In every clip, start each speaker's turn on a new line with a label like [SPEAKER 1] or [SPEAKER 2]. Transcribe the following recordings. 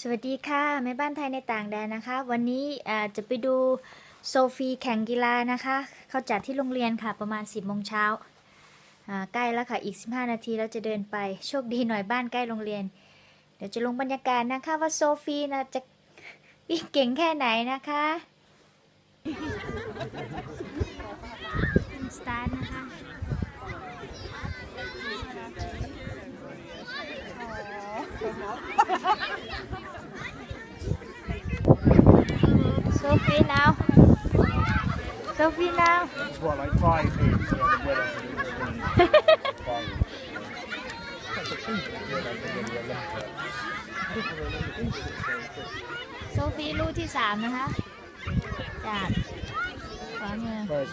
[SPEAKER 1] สวัสดีค่ะแม่บ้านไทยในต่างแดนนะคะ วันนี้อ่าจะไปดูโซฟีแข่งกีฬานะคะ เขาจัดที่โรงเรียนค่ะประมาณ 10โมงเช้าอ่าใกล้แล้วค่ะอีก 15 นาทีแล้วจะเดินไปโชคดีหน่อยบ้านใกล้โรงเรียน เดี๋ยวจะลงบรรยากาศนะคะว่าโซฟีนะจะวิ่งเก่งแค่ไหนนะคะสตาร์ทนะคะ Sophie now. Sophie now.
[SPEAKER 2] It's what, like five minutes yeah, the weather for the Five. That's a cheap yeah, like the weather.
[SPEAKER 1] โซฟีลูกที่สามนะคะ จากขวามือ
[SPEAKER 2] Where's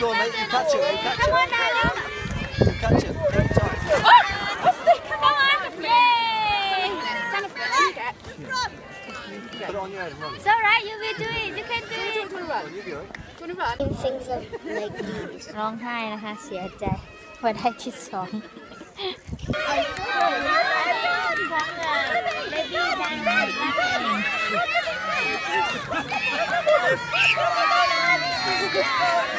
[SPEAKER 3] go on mate, you catch it, you catch
[SPEAKER 1] Come on,
[SPEAKER 3] it,
[SPEAKER 1] darling!
[SPEAKER 3] you catch it, take time.
[SPEAKER 1] Come on! Yay!
[SPEAKER 3] Put it on your head and run.
[SPEAKER 1] It's alright, you will do it, you can do it!
[SPEAKER 3] You do it.
[SPEAKER 4] things like these.
[SPEAKER 1] ร้องไห้นะคะ เสียใจว่าได้ที่สองเลดี้ดังนั่นเอง